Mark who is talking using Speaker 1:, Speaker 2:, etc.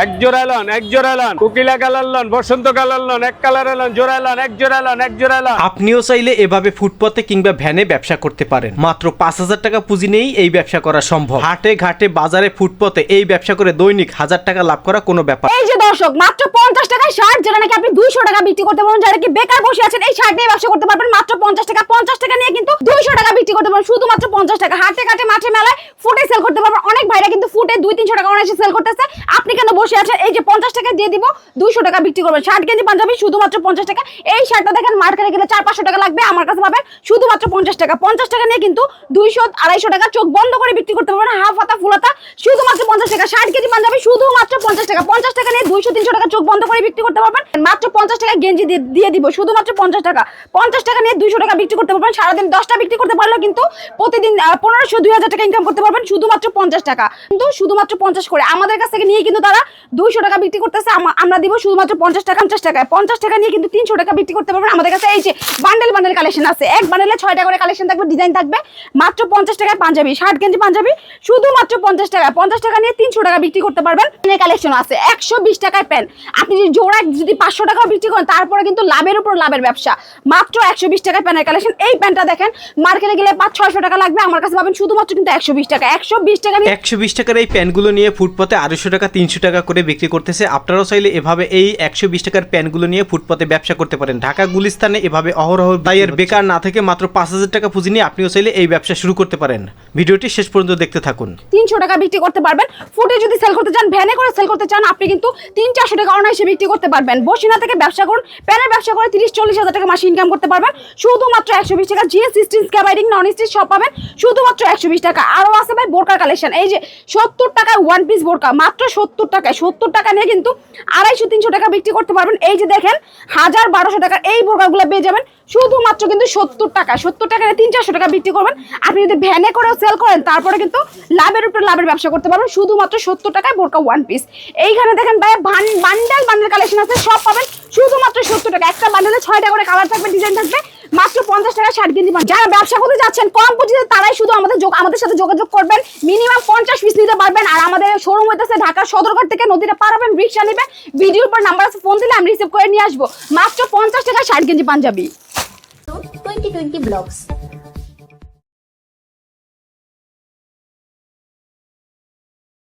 Speaker 1: এক জোড়া লন এক জোড়া লন কোকিলা কালার লন বসন্ত কালার লন এক কালার লন জোড়া লন এক জোড়া লন এক জোড়া লন
Speaker 2: আপনিও চাইলে এভাবে ফুটপথে কিংবা ভ্যানে ব্যবসা করতে পারেন। মাত্র পাঁচ হাজার টাকা পুঁজি নিয়েই এই ব্যবসা করা সম্ভব। হাটে ঘাটে বাজারে ফুটপথে এই ব্যবসা করে দৈনিক হাজার টাকা লাভ করা কোনো ব্যাপার
Speaker 3: এই যে দর্শক মাত্র পঞ্চাশ টাকায় শার্ট যেটা নাকি আপনি দুইশো টাকা বিক্রি করতে পারবেন। যারা কি বেকার বসে আছেন এই শার্ট নিয়ে ব্যবসা করতে পারবেন। মাত্র পঞ্চাশ টাকা পঞ্চাশ টাকা নিয়ে কিন্তু দুইশো টাকা বিক্রি করতে পারবেন। শুধুমাত্র পঞ্চাশ টাকা। হাটে ঘাটে মাঠে মেলায় ফুটে সেল করতে পারবেন। অনেক ভাইরা কিন্তু ফুটে দুই তিনশো টাকা অনায়াসে সেল করতেছে। আপনি কেন বসে আছেন এই যে পঞ্চাশ টাকা দিয়ে দিব, দুইশো টাকা বিক্রি করবেন। শার্ট গেঞ্জি পাঞ্জাবি, শুধুমাত্র পঞ্চাশ টাকা। এই শার্টটা দেখেন, মার্কেটে গেলে চার, পাঁচশো টাকা লাগবে, আমার কাছে পাবেন শুধুমাত্র পঞ্চাশ টাকা। পঞ্চাশ টাকা নিয়ে কিন্তু দুইশো, আড়াইশো টাকা চোখ বন্ধ করে বিক্রি করতে পারবেন, হাফ হাতা, ফুল হাতা, শুধুমাত্র পঞ্চাশ টাকা। ষাট কেজি পাঞ্জাবি, শুধুমাত্র পঞ্চাশ টাকা। পঞ্চাশ টাকা নিয়ে দুইশো, তিনশো টাকা চোখ বন্ধ করে বিক্রি করতে পারবেন, মাত্র পঞ্চাশ টাকা গেঞ্জি দিয়ে- দিয়ে দিব, শুধুমাত্র পঞ্চাশ টাকা। পঞ্চাশ টাকা নিয়ে দুইশো টাকা বিক্রি করতে পারবেন, সারাদিন দশটা বিক্রি করতে পারলেও কিন্তু প্রতিদিন পনেরোশো, দুই হাজার টাকা ইনকাম করতে পারবেন, শুধুমাত্র পঞ্চাশ টাকা। কিন্তু শুধুমাত্র পঞ্চাশ করে, আমাদের কাছ থেকে নিয়ে কিন্তু তারা দুইশো টাকা বিক্রি করতেছে আমরা দিব শুধুমাত্র পঞ্চাশ টাকা, পঞ্চাশ টাকায়। পঞ্চাশ টাকা নিয়ে কিন্তু তিনশো টাকা বিক্রি করতে পারবেন আমাদের কাছে এই যে বান্ডেল বান্ডেল কালেকশন আছে। এক বান্ডেলে ছয়টা করে কালেকশন থাকবে ডিজাইন থাকবে। মাত্র পঞ্চাশ টাকায় পাঞ্জাবি, ষাট গেঞ্জি পাঞ্জাবি, শুধুমাত্র পঞ্চাশ টাকা। পঞ্চাশ টাকা নিয়ে তিনশো টাকা বিক্রি করতে পারবেন। কালেকশন আছে। একশো বিশ টাকায় প্যান আপনি যদি জোড়া যদি পাঁচশো টাকা বিক্রি করেন, তারপরে কিন্তু লাভের উপর লাভের ব্যবসা। মাত্র একশো বিশ টাকায় প্যানের কালেকশন এই প্যান্টটা দেখেন মার্কেটে গেলে পাঁচ, ছয়শো টাকা লাগবে। আমার কাছে পাবেন শুধুমাত্র কিন্তু একশো বিশ টাকা। একশো বিশ টাকা
Speaker 2: একশো বিশ টাকার এই প্যান্টগুলো নিয়ে ফুটপথে আড়াইশো টাকা, তিনশো টাকা করে বিক্রি করতেছে। আপনারাও চাইলে এভাবে এই একশো বিশ টাকার প্যানগুলো নিয়ে ফুটপথে ব্যবসা করতে পারেন। ঢাকা গুলিস্তানে এভাবে অহরহ বাইয়ের বেকার না থেকে মাত্র পাঁচ হাজার টাকা পুঁজি নিয়ে আপনিও চাইলে এই ব্যবসা শুরু করতে পারেন। ভিডিওটি শেষ পর্যন্ত দেখতে থাকুন।
Speaker 3: তিনশো টাকা বিক্রি করতে পারবেন। ফুটে যদি সেল করতে চান ভ্যানে করে সেল করতে চান আপনি কিন্তু তিন চারশো টাকা অনায়াসে বিক্রি করতে পারবেন। বসিনা থেকে ব্যবসা করুন প্যানের ব্যবসা করে তিরিশ চল্লিশ হাজার টাকা মাসে ইনকাম করতে পারবেন। শুধুমাত্র একশো বিশ টাকা জিএস স্টিন স্ক্যাবাইডিং নন স্টিচ সব পাবেন। শুধুমাত্র একশো বিশ টাকা। আরও আছে ভাই বোরকার কালেকশন এই যে সত্তর টাকায় ওয়ান পিস বোরকা মাত্র সত্তর টাকায় সত্তর টাকা নিয়ে কিন্তু আড়াইশো, তিনশো টাকা বিক্রি করতে পারবেন। এই যে দেখেন, হাজার বারোশো টাকার এই বোরকাগুলো পেয়ে যাবেন। শুধুমাত্র কিন্তু সত্তর টাকা সত্তর টাকা তিন চারশো টাকা বিক্রি করবেন। আপনি যদি ভ্যানে করেও সেল করেন, তারপরে কিন্তু লাভের উপরে লাভের ব্যবসা করতে পারবেন। শুধুমাত্র সত্তর টাকায় বোরকা ওয়ান পিস এইখানে দেখেন ভাই বান্ডেল বান্ডেল কালেকশন আছে, সব পাবেন। শুধুমাত্র সত্তর টাকা। একটা বান্ডেলে ছয়টা করে কালার থাকবে ডিজাইন থাকবে। মাত্র পঞ্চাশ টাকা ষাট কিনতে পারেন যারা ব্যবসা করতে যাচ্ছেন, কম পুঁজিতে তারাই শুধু আমাদের আমাদের সাথে যোগাযোগ করবেন। মিনিমাম পঞ্চাশ পিস নিতে পারবেন। আর আমাদের শোরুম হইতেছে ঢাকার সদরঘাট থেকে নদীটা পারাবেন রিক্সা নেবেন। ভিডিওর পর নাম্বার আছে ফোন দিলে আমি রিসিভ করে নিয়ে আসব। মাত্র পঞ্চাশ টাকা ষাট KG Punjabi.
Speaker 4: Twenty twenty blogs